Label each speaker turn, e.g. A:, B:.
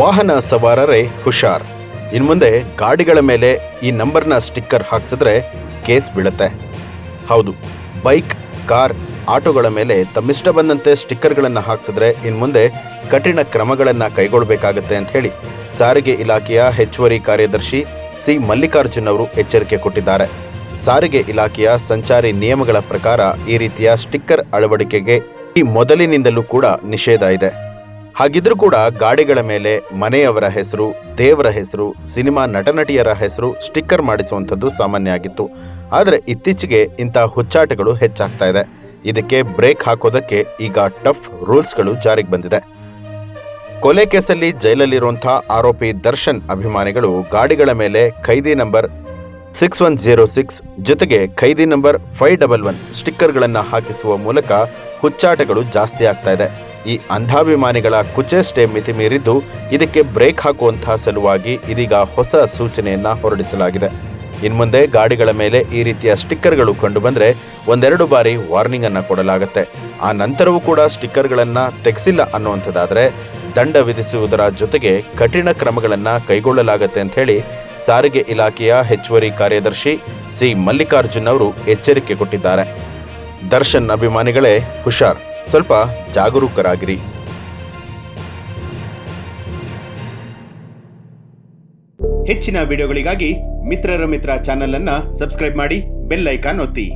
A: ವಾಹನ ಸವಾರರೇ ಹುಷಾರ್. ಇನ್ಮುಂದೆ ಗಾಡಿಗಳ ಮೇಲೆ ಈ ನಂಬರ್ನ ಸ್ಟಿಕ್ಕರ್ ಹಾಕ್ಸಿದ್ರೆ ಕೇಸ್ ಬೀಳುತ್ತೆ. ಹೌದು, ಬೈಕ್, ಕಾರ್, ಆಟೋಗಳ ಮೇಲೆ ತಮ್ಮಿಷ್ಟ ಬಂದಂತೆ ಸ್ಟಿಕ್ಕರ್ಗಳನ್ನು ಹಾಕ್ಸಿದ್ರೆ ಇನ್ಮುಂದೆ ಕಠಿಣ ಕ್ರಮಗಳನ್ನು ಕೈಗೊಳ್ಳಬೇಕಾಗತ್ತೆ ಅಂತ ಹೇಳಿ ಸಾರಿಗೆ ಇಲಾಖೆಯ ಹೆಚ್ಚುವರಿ ಕಾರ್ಯದರ್ಶಿ ಸಿ. ಮಲ್ಲಿಕಾರ್ಜುನ್ ಅವರು ಎಚ್ಚರಿಕೆ ಕೊಟ್ಟಿದ್ದಾರೆ. ಸಾರಿಗೆ ಇಲಾಖೆಯ ಸಂಚಾರಿ ನಿಯಮಗಳ ಪ್ರಕಾರ ಈ ರೀತಿಯ ಸ್ಟಿಕ್ಕರ್ ಅಳವಡಿಕೆಗೆ ಈ ಮೊದಲಿನಿಂದಲೂ ಕೂಡ ನಿಷೇಧ ಇದೆ. ಹಾಗಿದ್ರೂ ಕೂಡ ಗಾಡಿಗಳ ಮೇಲೆ ಮನೆಯವರ ಹೆಸರು, ದೇವರ ಹೆಸರು, ಸಿನಿಮಾ ನಟನಟಿಯರ ಹೆಸರು ಸ್ಟಿಕ್ಕರ್ ಮಾಡಿಸುವಂಥದ್ದು ಸಾಮಾನ್ಯ ಆಗಿತ್ತು. ಆದರೆ ಇತ್ತೀಚೆಗೆ ಇಂಥ ಹುಚ್ಚಾಟಗಳು ಹೆಚ್ಚಾಗ್ತಾ ಇದೆ. ಇದಕ್ಕೆ ಬ್ರೇಕ್ ಹಾಕೋದಕ್ಕೆ ಈಗ ಟಫ್ ರೂಲ್ಸ್ಗಳು ಜಾರಿಗೆ ಬಂದಿದೆ. ಕೊಲೆ ಕೇಸಲ್ಲಿ ಜೈಲಲ್ಲಿರುವಂಥ ಆರೋಪಿ ದರ್ಶನ್ ಅಭಿಮಾನಿಗಳು ಗಾಡಿಗಳ ಮೇಲೆ ಖೈದಿ number six one zero six ಜೊತೆಗೆ ಖೈದಿ ನಂಬರ್ ಫೈವ್ ಡಬಲ್ ಒನ್ ಸ್ಟಿಕ್ಕರ್ಗಳನ್ನು ಹಾಕಿಸುವ ಮೂಲಕ ಹುಚ್ಚಾಟಗಳು ಜಾಸ್ತಿ ಆಗ್ತಾ ಇದೆ. ಈ ಅಂಧಾಭಿಮಾನಿಗಳ ಮಿತಿ ಮೀರಿದ್ದು ಇದಕ್ಕೆ ಬ್ರೇಕ್ ಹಾಕುವಂತಹ ಸಲುವಾಗಿ ಇದೀಗ ಹೊಸ ಸೂಚನೆಯನ್ನ ಹೊರಡಿಸಲಾಗಿದೆ. ಇನ್ಮುಂದೆ ಗಾಡಿಗಳ ಮೇಲೆ ಈ ರೀತಿಯ ಸ್ಟಿಕ್ಕರ್ಗಳು ಕಂಡು ಬಂದ್ರೆ ಒಂದೆರಡು ಬಾರಿ ವಾರ್ನಿಂಗ್ ಅನ್ನು ಕೊಡಲಾಗುತ್ತೆ. ಆ ನಂತರವೂ ಕೂಡ ಸ್ಟಿಕ್ಕರ್ಗಳನ್ನು ತೆಗೆಸಿಲ್ಲ ಅನ್ನುವಂಥದ್ದಾದರೆ ದಂಡ ವಿಧಿಸುವುದರ ಜೊತೆಗೆ ಕಠಿಣ ಕ್ರಮಗಳನ್ನು ಕೈಗೊಳ್ಳಲಾಗುತ್ತೆ ಅಂತ ಹೇಳಿ ಸಾರಿಗೆ ಇಲಾಖೆಯ ಹೆಚ್ಚುವರಿ ಕಾರ್ಯದರ್ಶಿ ಸಿ ಮಲ್ಲಿಕಾರ್ಜುನ್ ಅವರು ಎಚ್ಚರಿಕೆ ಕೊಟ್ಟಿದ್ದಾರೆ. ದರ್ಶನ್ ಅಭಿಮಾನಿಗಳೇ ಹುಷಾರ್, ಸ್ವಲ್ಪ ಜಾಗರೂಕರಾಗಿರಿ.
B: ಹೆಚ್ಚಿನ ವಿಡಿಯೋಗಳಿಗಾಗಿ ಮಿತ್ರರ ಮಿತ್ರ ಚಾನೆಲ್ ಅನ್ನ ಸಬ್ಸ್ಕ್ರೈಬ್ ಮಾಡಿ, ಬೆಲ್ ಐಕಾನ್ ಒತ್ತಿ.